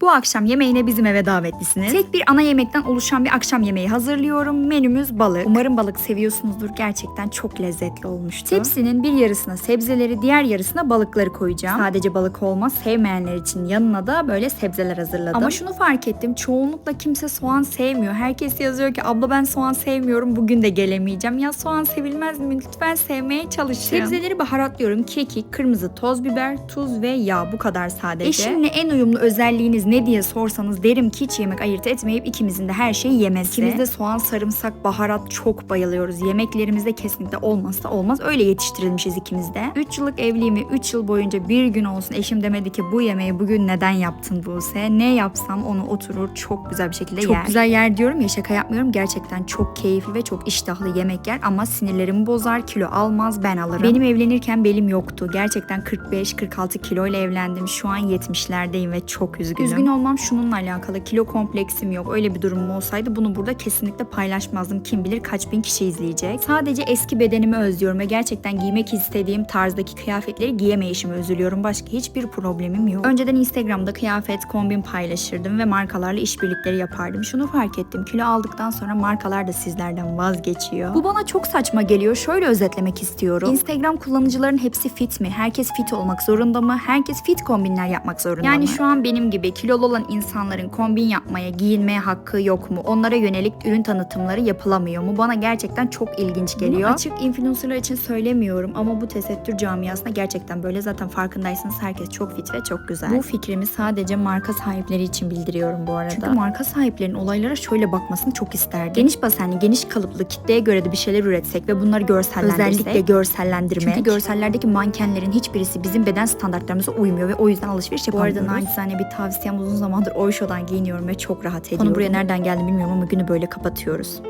Bu akşam yemeğine bizim eve davetlisiniz. Tek bir ana yemekten oluşan bir akşam yemeği hazırlıyorum. Menümüz balık. Umarım balık seviyorsunuzdur. Gerçekten çok lezzetli olmuştu. Tepsinin bir yarısına sebzeleri, diğer yarısına balıkları koyacağım. Sadece balık olmaz. Sevmeyenler için yanına da böyle sebzeler hazırladım. Ama şunu fark ettim. Çoğunlukla kimse soğan sevmiyor. Herkes yazıyor ki abla ben soğan sevmiyorum. Bugün de gelemeyeceğim. Ya soğan sevilmez mi? Lütfen sevmeye çalışın. Sebzeleri baharatlıyorum. Kekik, kırmızı toz biber, tuz ve yağ. Bu kadar sadece. Eşimle en uyumlu özelliğiniz ne diye sorsanız derim ki hiç yemek ayırt etmeyip ikimizin de her şeyi yemesi. İkimiz de soğan, sarımsak, baharat çok bayılıyoruz. Yemeklerimizde kesinlikle olmazsa olmaz. Öyle yetiştirilmişiz ikimiz de. 3 yıllık evliliğimi 3 yıl boyunca bir gün olsun eşim demedi ki bu yemeği bugün neden yaptın Buse? Ne yapsam onu oturur çok güzel bir şekilde Çok yer. güzel yer diyorum ya şaka yapmıyorum. Gerçekten çok keyifli ve çok iştahlı yemek yer ama sinirlerimi bozar, kilo almaz ben alırım. Benim evlenirken belim yoktu. Gerçekten 45-46 kilo ile evlendim. Şu an 70'lerdeyim ve çok üzgünüm. Üzgün olmam şununla alakalı. Kilo kompleksim yok. Öyle bir durumum olsaydı bunu burada kesinlikle paylaşmazdım. Kim bilir kaç bin kişi izleyecek. Sadece eski bedenimi özlüyorum ve gerçekten giymek istediğim tarzdaki kıyafetleri giyemeyişime üzülüyorum. Başka hiçbir problemim yok. Önceden Instagram'da kıyafet, kombin paylaşırdım ve markalarla işbirlikleri yapardım. Şunu fark ettim. Kilo aldıktan sonra markalar da sizlerden vazgeçiyor. Bu bana çok saçma geliyor. Şöyle özetlemek istiyorum. Instagram kullanıcıların hepsi fit mi? Herkes fit olmak zorunda mı? Herkes fit kombinler yapmak zorunda Yani mı? şu şu an benim gibi kilolu olan insanların kombin yapmaya, giyinmeye hakkı yok mu? Onlara yönelik ürün tanıtımları yapılamıyor mu? Bana gerçekten çok ilginç geliyor. Bunu açık influencerlar için söylemiyorum ama bu tesettür camiasında gerçekten böyle zaten farkındaysanız herkes çok fit ve çok güzel. Bu fikrimi sadece marka sahipleri için bildiriyorum bu arada. Çünkü marka sahiplerinin olaylara şöyle bakmasını çok isterdim. Geniş basenli, geniş kalıplı kitleye göre de bir şeyler üretsek ve bunları görsellendirsek. Özellikle görsellendirmek. Çünkü görsellerdeki mankenlerin hiçbirisi bizim beden standartlarımıza uymuyor ve o yüzden alışveriş Bu yapamıyoruz. arada naçizane bir tavsiyem uzun zamandır Oysho'dan giyiniyorum ve çok rahat ediyorum. Konu buraya nereden geldi bilmiyorum ama günü böyle kapatıyoruz.